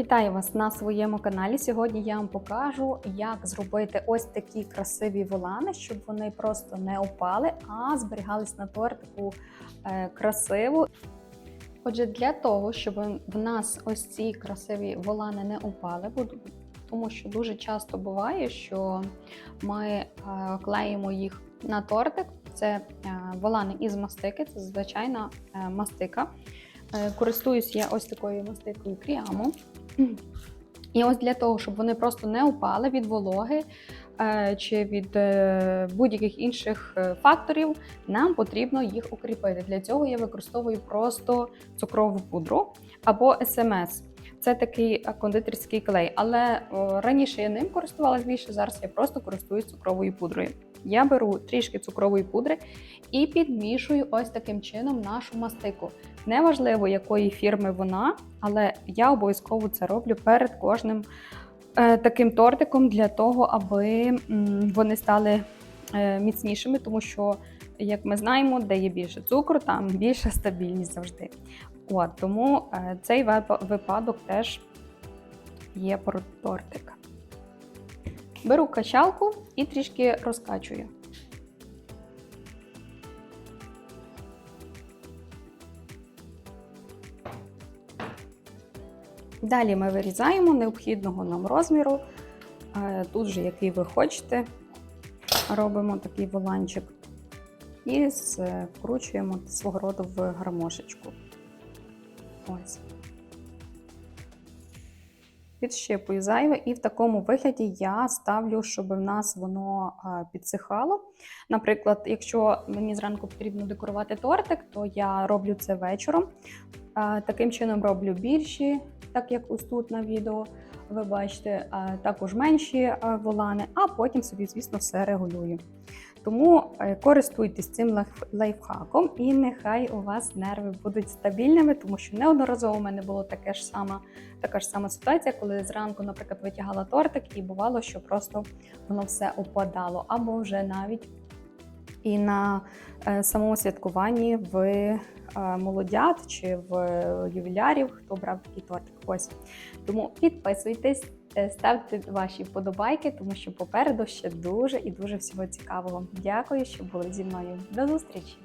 Вітаю вас на своєму каналі. Сьогодні я вам покажу, як зробити ось такі красиві волани, щоб вони просто не опали, а зберігались на тортику е, красиво. Отже, для того, щоб в нас ось ці красиві волани не опали, тому що дуже часто буває, що ми е, клеїмо їх на тортик. Це е, волани із мастики, це звичайна мастика. Користуюсь я ось такою мастикою Кріамо. І ось для того, щоб вони просто не упали від вологи е, чи від е, будь-яких інших е, факторів, нам потрібно їх укріпити. Для цього я використовую просто цукрову пудру або СМС. Це такий е, кондитерський клей, але раніше я ним користувалась більше, зараз я просто користуюсь цукровою пудрою. Я беру трішки цукрової пудри і підмішую ось таким чином нашу мастику. Неважливо, якої фірми вона, але я обов'язково це роблю перед кожним е, таким тортиком для того, аби вони стали е, міцнішими, тому що, як ми знаємо, де є більше цукру, там більша стабільність завжди. От, тому е, цей випадок теж є тортик. Беру качалку і трішки розкачую. Далі ми вирізаємо необхідного нам розміру. Е, Тут же, який ви хочете, робимо такий воланчик і з- вкручуємо свого роду в гармошечку. Ось. Підщипую зайве, і в такому вигляді я ставлю, щоб в нас воно підсихало. Наприклад, якщо мені зранку потрібно декорувати тортик, то я роблю це вечором. Таким чином роблю більші, так як ось тут на відео ви бачите, е, також менші е, волани, а потім собі, звісно, все регулюю. Тому е, користуйтесь цим лайфхаком, і нехай у вас нерви будуть стабільними, тому що неодноразово у мене було таке ж сама, така ж сама ситуація, коли зранку, наприклад, витягала тортик, і бувало, що просто воно все опадало, або вже навіть і на е, самому святкуванні в е, молодят чи в ювілярів, хто брав такий тортик. Ось тому підписуйтесь, е, ставте ваші вподобайки, тому що попереду ще дуже і дуже всього цікавого. Дякую, що були зі мною. До зустрічі!